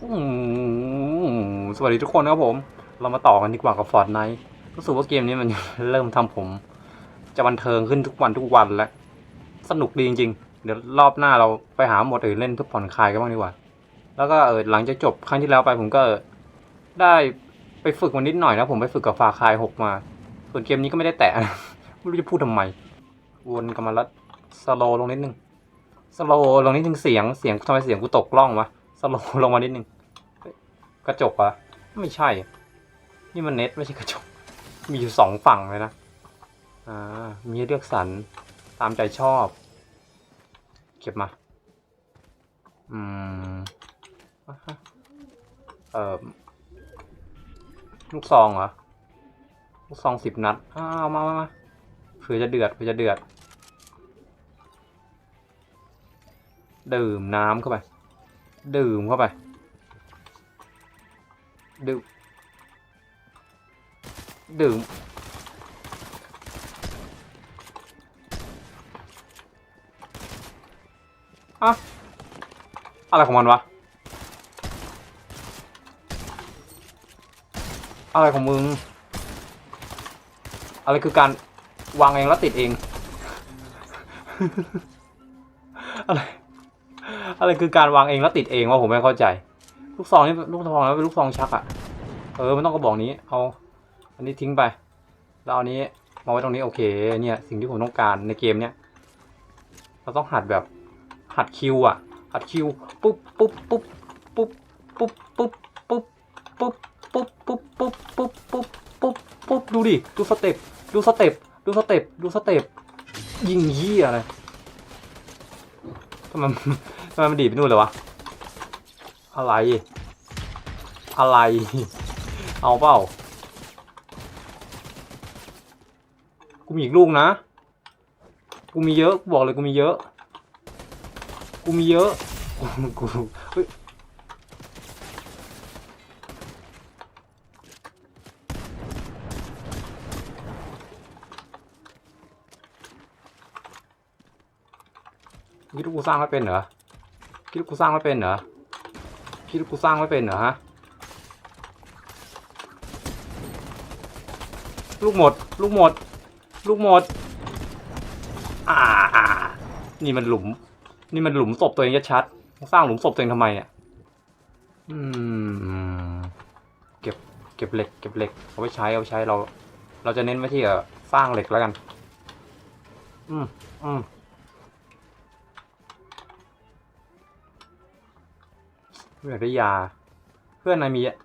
สวัสดีทุกคนครับผม เรามาต่อกันดีกว่ากับฟอร์ดไนท์รู้สึกว่าเกมนี้มันเริ่มทำผม จะบันเทิงขึ้นทุกวันทุกวันแล้ว สนุกดีจริง ๆ เดี๋ยวรอบหน้าเราไปหาหมดอื่นเล่นเพื่อผ่อนคลายกันบ้างดีกว่า แล้วก็เออหลังจากจบครั้งที่แล้วไปผมก็ได้ไปฝึกมานิดหน่อยนะผมไปฝึกกับฟาคายหกมา ส่วนเกมนี้ก็ไม่ได้แตะไม่รู้จะพูดทำไม วนกลับมาแล้วสโลลงนิดนึงสโลลงนิดนึงเสียงเสียงทำไมเสียงกูตกกล้องวะ สโลลงมานิดนึงกระจกอะไม่ใช่ นี่มันเน็ตไม่ใช่กระจก มีอยู่สองฝั่งเลยนะ อ่า มีเลือกสรรตามใจชอบ เก็บมา อืมเอ่อลูกซองเหรอ ลูกซองสิบนัด อ้าวมามามาเผื่อจะเดือดเผื่อจะเดือด ดื่มน้ำเข้าไป ดื่มเข้าไป ดื่ม ดื่ม อะอะไรของมันวะ อะไรของมึง อะไรคือการวางเองแล้วติดเอง อะไร อะไรคือการวางเองแล้วติดเองวะผมไม่เข้าใจ ลูกซองนี่ลูกซองแล้วเป็นลูกซองชักอะเออมันต้องกระบอกนี้เอา อันนี้ทิ้งไปแล้วอันนี้มาไว้ตรงนี้โอเคเนี่ยสิ่งที่ผมต้องการในเกมเนี้ยเราต้องหัดแบบหัดคิวอะหัดคิวปุ๊บปุ๊บปุ๊บปุ๊บปุ๊บปุ๊บปุ๊บปุ๊บปุ๊บปุ๊บปุ๊บปุ๊บปุ๊บปุ๊บปุ๊บดูดิดูสเต็ปดูสเต็ปดูสเต็ปดูสเต็ปยิงเหี้ยอะไรทำไม ทำไมมันดีไปนู่นเลยวะ อะไร อะไร เอาเปล่า กูมีอีกลูกนะ กูมีเยอะ กูบอกเลยกูมีเยอะ กูมีเยอะ กูกูเฮ้ยคิดว่กูสร้างไม่เป็นเหรอ คิดว่ากูสร้างไม่เป็นเหรอคิดว่ากูสร้างไม่เป็นเหรอฮะลูกหมด ลูกหมด ลูกหมดอ่าอ่านี่มันหลุม นี่มันหลุมศพตัวเองชัดๆสร้างหลุมศพตัวเองทำไมเนี่ยอืมเก็บเก็บเหล็กเก็บเหล็กเอาไว้ใช้เอาไว้ใช้เรา เราจะเน้นไว้ที่อ่อสร้างเหล็กแล้วกัน อืมอืม เพื่อนได้ยา เพื่อนนายมีอะ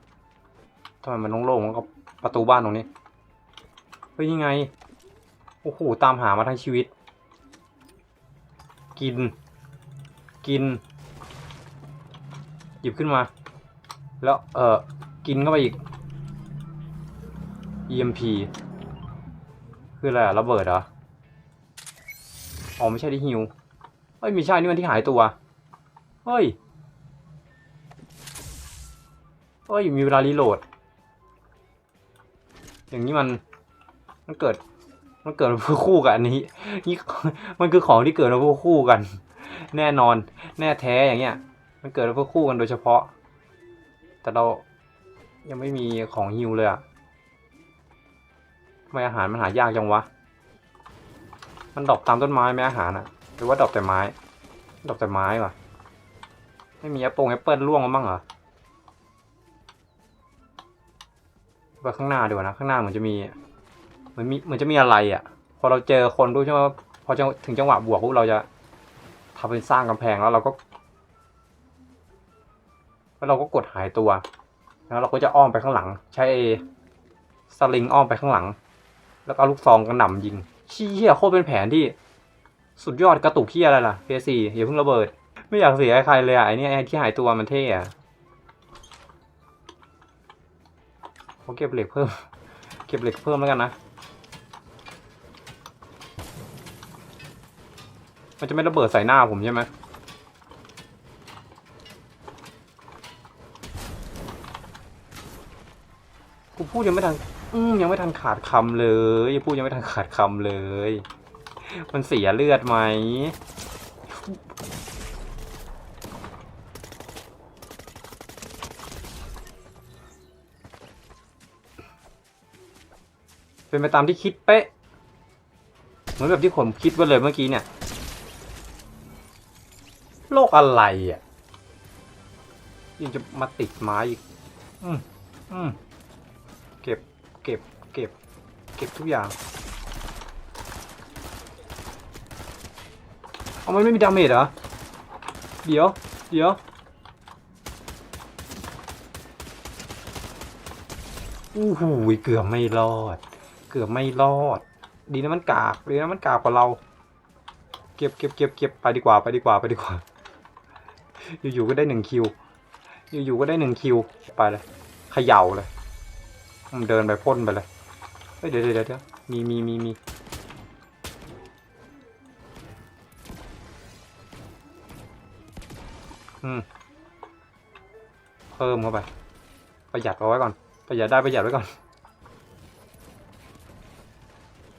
ทำไมมันโล่งๆมันก็ประตูบ้านตรงนี้ เฮ้ยยังไง โอ้โห ตามหามาทั้งชีวิต กิน กิน หยิบขึ้นมา แล้วเออกินเข้าไปอีก EMP คืออะไรอะระเบิดเหรอ อ๋อไม่ใช่ที่ฮิว เฮ้ยไม่ใช่นี่มันที่หายตัว เฮ้ย เฮ้ยมีเวลารีโหลด อย่างนี้มันมันเกิด มันเกิดมาเพื่อคู่กับอันนี้นี่มันคือของที่เกิดมาเพื่อคู่กัน แน่นอน แน่แท้อย่างเงี้ย มันเกิดมาเพื่อคู่กันโดยเฉพาะ แต่เรายังไม่มีของฮิวเลยอะทำไมอาหารมันหายากจังวะ มันดรอปตามต้นไม้ไหมอาหารอะหรือว่าดรอปแต่ไม้ ดรอปแต่ไม้วะไม่มีแอปเปิลแอปเปิลร่วงมาบ้างเหรอ ไปข้างหน้าดีกว่านะ ข้างหน้าเหมือนจะมีเหมือนมีเหมือนจะมีอะไรอะ พอเราเจอคนด้วยใช่ไหมพอจะถึงจังหวะบวกปุ๊บเราจะทำเป็นสร้างกำแพงแล้วเราก็แล้วเราก็กดหายตัว แล้วเราก็จะอ้อมไปข้างหลัง ใช้สลิงอ้อมไปข้างหลัง แล้วก็เอาลูกซองกระหน่ำยิงชี้เชี่ยโคตรเป็นแผนที่สุดยอดกระตุกเที่ยอะไรล่ะเพซีอย่าเพิ่งระเบิด ไม่อยากเสียใครเลยอะไอ้เนี่ยไอ้ที่หายตัวมันเท่อะ เขาเก็บเหล็กเพิ่ม เก็บเหล็กเพิ่มแล้วกันนะ มันจะไม่ระเบิดใส่หน้าผมใช่ไหมกูพูดยังไม่ทันอืมยังไม่ทันขาดคำเลยพูดยังไม่ทันขาดคำเลย มันเสียเลือดไหม เป็นไปตามที่คิดเป๊ะ เหมือนแบบที่ผมคิดไว้เลยเมื่อกี้เนี่ย โลกอะไรอะยังจะมาติดไม้อีก อืมอืมเก็บ เก็บ เก็บ เก็บทุกอย่าง เอามันไม่มีดาเมจเหรอ เดี๋ยว เดี๋ยว อู้หูเกือบไม่รอด กือบไม่รอด ดีนะมันกากดีนะมันกากกว่าเรา เก็บเก็บเก็บเก็บไปดีกว่าไปดีกว่าไปดีกว่า อยู่ๆก็ได้หนึ่งคิว อยู่ๆก็ได้หนึ่งคิวไปเลยเขย่าเลยมันเดินไปพ่นไปเลยเฮ้ยเดี๋ยวเดี๋ยวเดี๋ยวมีมีมีมีอืมเพิ่มเข้าไป ประหยัดเอาไว้ก่อน ประหยัดได้ประหยัดไว้ก่อน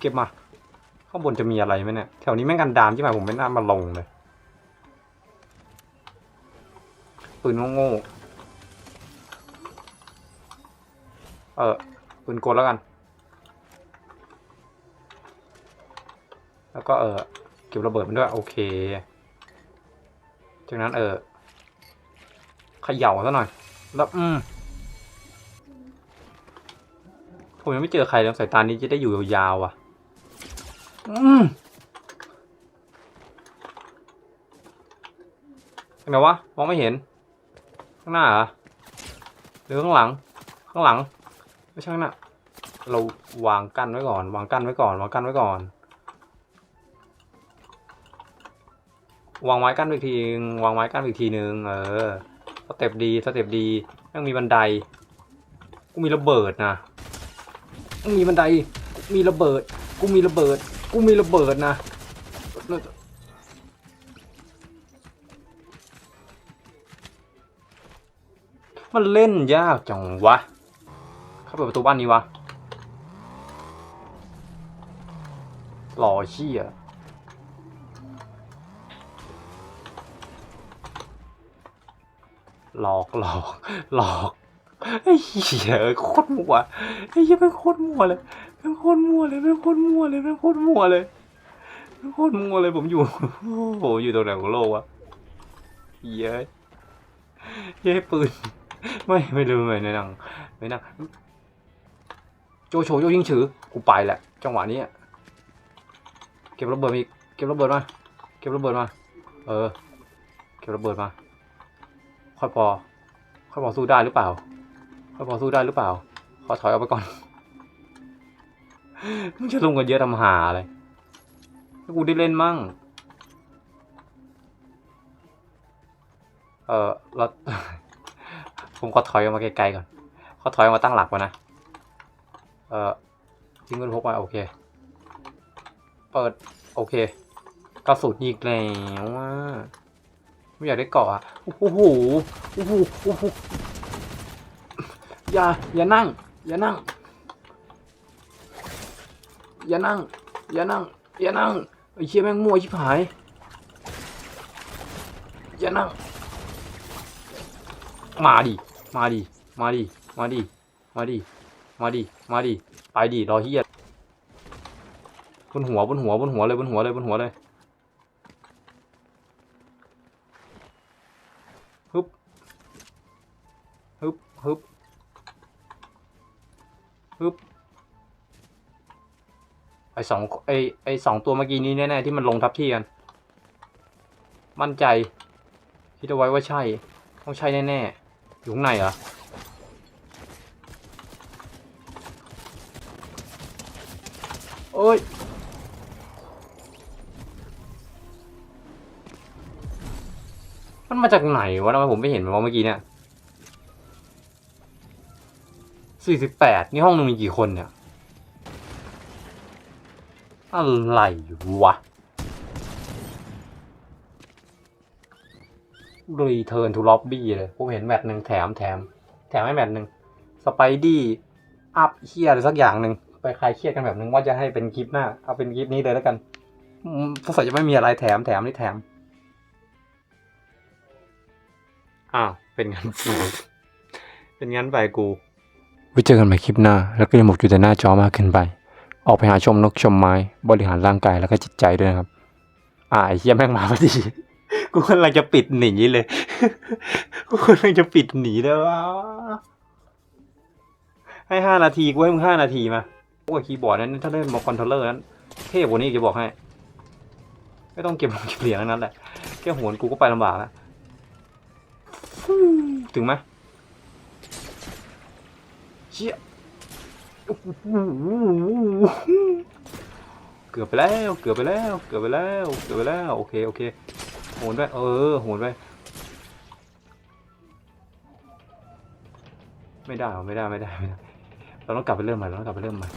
เก็บมา ข้างบนจะมีอะไรไหมเนี่ยแถวนี้แม่งกันดามที่หมายผมไม่น่ามาลงเลยปืนโง่ๆเออปืนกลแล้วกัน แล้วก็เออเก็บระเบิดมันด้วย โอเค จากนั้นเออเขย่าซะหน่อย แล้วอืมผมยังไม่เจอใครแล้วสายตานี้จะได้อยู่ยาวๆอะ อืมเห็นไหมวะ มองไม่เห็น ข้างหน้าเหรอหรือข้างหลัง ข้างหลัง ไม่ใช่ข้างหน้า เราวางกั้นไว้ก่อน วางกั้นไว้ก่อน วางกั้นไว้ก่อน วางไม้กั้นอีกทีนึงวางไม้กั้นอีกทีนึง เออ สเต็ปดี สเต็ปดียังมีบันได กูมีระเบิดนะ มีบันได มีระเบิด กูมีระเบิด กูมีระเบิดนะมันเล่นยากจังวะ เข้าเปิดประตูบ้านนี้วะหล่อเชี่ยหลอกหลอกหลอกไอ้เหี้ยโคตรมัวไอ้เหี้ยเป็นโคตรมัวเลย เป็นโคตรมั่วเลยเป็นโคตรมั่วเลยเป็นโคตรมั่วเลยเป็นโคตรมั่วเลยผมอยู่โอ้โหอยู่ตรงไหนของโลกวะเย้ยเย้ปืน ไม่ไม่ลืมเลยในหนังไม่นังโจโฉโยยิงฉือกูไปแหละ จังหวะนี้เก็บระเบิดมาอีกเก็บระเบิดมาเก็บระเบิดมา เออ เก็บระเบิดมาค่อยพอค่อยพอสู้ได้หรือเปล่าค่อยพอสู้ได้หรือเปล่าขอถอยออกไปก่อน มึงจะลงกันเยอะทำหาอะไรให้กูได้เล่นมั่ง เออเราผมขอถอยออกมาไกลๆก่อน ขอถอยออกมาตั้งหลักก่อนนะ เออทิ้งเงินพกมาโอเค เปิด โอเคกระสุนอีกแล้วว่าไม่อยากได้เกาะอะ โอ้โห โอ้โห โอ้โห อย่า อย่านั่ง อย่านั่ง อย่านั่ง อย่านั่ง อย่านั่งไอ้เชี่ยแม่งมั่วชิบหาย อย่านั่ง มาดิ มาดิ มาดิ มาดิ มาดิ มาดิ มาดิ ไปดิ รอเฮียบนหัวบนหัวบนหัวเลยบนหัวเลยบนหัวเลยฮึบฮึบฮึบฮึบ ไอสองไอไอสองตัวเมื่อกี้นี้แน่ๆที่มันลงทับที่กัน มั่นใจ คิดเอาไว้ว่าใช่ ต้องใช่แน่ๆ อยู่ข้างในเหรอโอ้ยมันมาจากไหนวะทำไมผมไม่เห็นมันเมื่อกี้เนี่ยสี่สิบแปดนี่ห้องนึงมีกี่คนเนี่ย อะไรวะรีเทิร์นทูล็อบบี้เลยผมเห็นแมตช์หนึ่งแถมแถม แถมให้แมตช์หนึ่งสไปดี้อัพเฮียอะไรสักอย่างหนึ่งไปคลายเครียดกันแบบนึงว่าจะให้เป็นคลิปหน้า เอาเป็นคลิปนี้เลยแล้วกันสงสัยจะไม่มีอะไรแถมแถมนี่แถมอ้าวเป็นงั้น เป็นงั้นไปกู ไว้เจอกันใหม่คลิปหน้า แล้วก็อย่าหมกอยู่แต่หน้าจอมากเกินไป ออกไปหาชมนกชมไม้ บริหารร่างกายแล้วก็จิตใจด้วยนะครับ อ่าไอ้เฮียแม่งมาพอดี กูกำลังจะปิดหนีเลย กูกำลังจะปิดหนีแล้วะให้ห้านาทีกูให้มึงห้านาทีมาโอ้ยคีย์บอร์ดนั้นถ้าเล่นมาคอนโทรลเลอร์นั้นเท่กว่านี้จะบอกให้ ไม่ต้องเก็บเก็บเหรียญนั้นแหละแค่โหนกูก็ไปลำบากแล้วถึงไหมเชี่ย เกือบไปแล้วเกือบไปแล้ว เกือบไปแล้วเกือบไปแล้วโอเคโอเคโหนไปเออโหนไปไม่ได้ไม่ได้ไม่ได้ไม่ได้ เราต้องกลับไปเริ่มใหม่เราต้องกลับไปเริ่มใหม่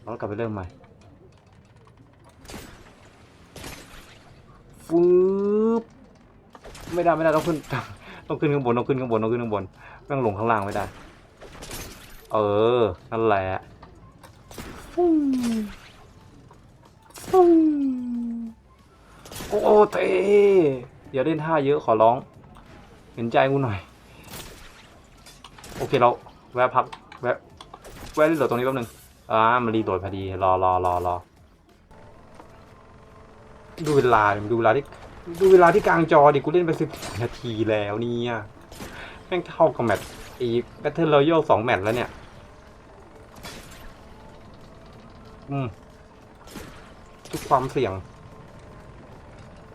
เราต้องกลับไปเริ่มใหม่ฟืบไม่ได้ไม่ได้ต้องขึ้นต้องขึ้นข้างบนต้องขึ้นข้างบนต้องขึ้นข้างบนไม่ต้องลงข้างล่างไม่ได้ เออ นั่นแหละฟูฟูโอ้โหเท่อย่าเล่นท่าเยอะขอร้อง เห็นใจกูหน่อย โอเคเราแวะพัก แวะ แวะรีโหลดตรงนี้แป๊บนึงอ่ามันรีโหลดพอดี รอรอรอรอดูเวลาดิดูเวลาที่ดูเวลาที่กลางจอดิกูเล่นไปสิบนาทีแล้วเนี่ยแม่งเท่ากับแมตช์อีแบทเทิลรอยัลสองแมตช์แล้วเนี่ย อืมทุกความเสี่ยง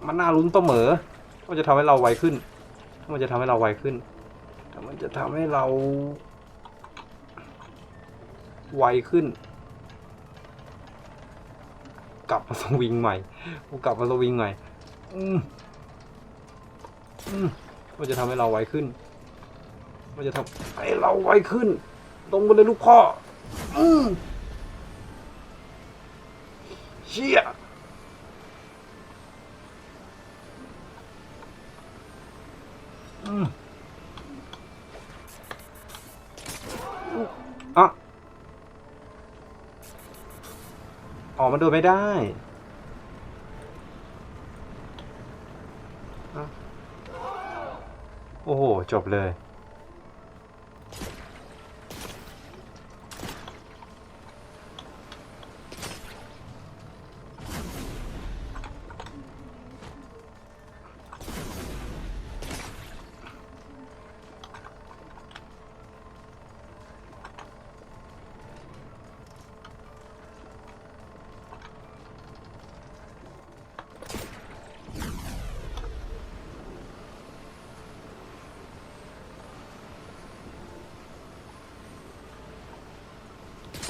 มันน่าลุ้นเสมอว่าจะทำให้เราไวขึ้น มันจะทำให้เราไวขึ้นถ้ามันจะทำให้เรา ไวขึ้น กลับมาสวิงใหม่กูกลับมาสวิงใหม่ อืมอืมมันจะทำให้เราไวขึ้น มันจะทำให้เราไวขึ้น ตรงไปเลยลูกพ่อ อืม ชี่ยอืมอะอ๋อมันโดนไม่ได้โอ้โห จบเลย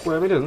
คุยไม่ถึง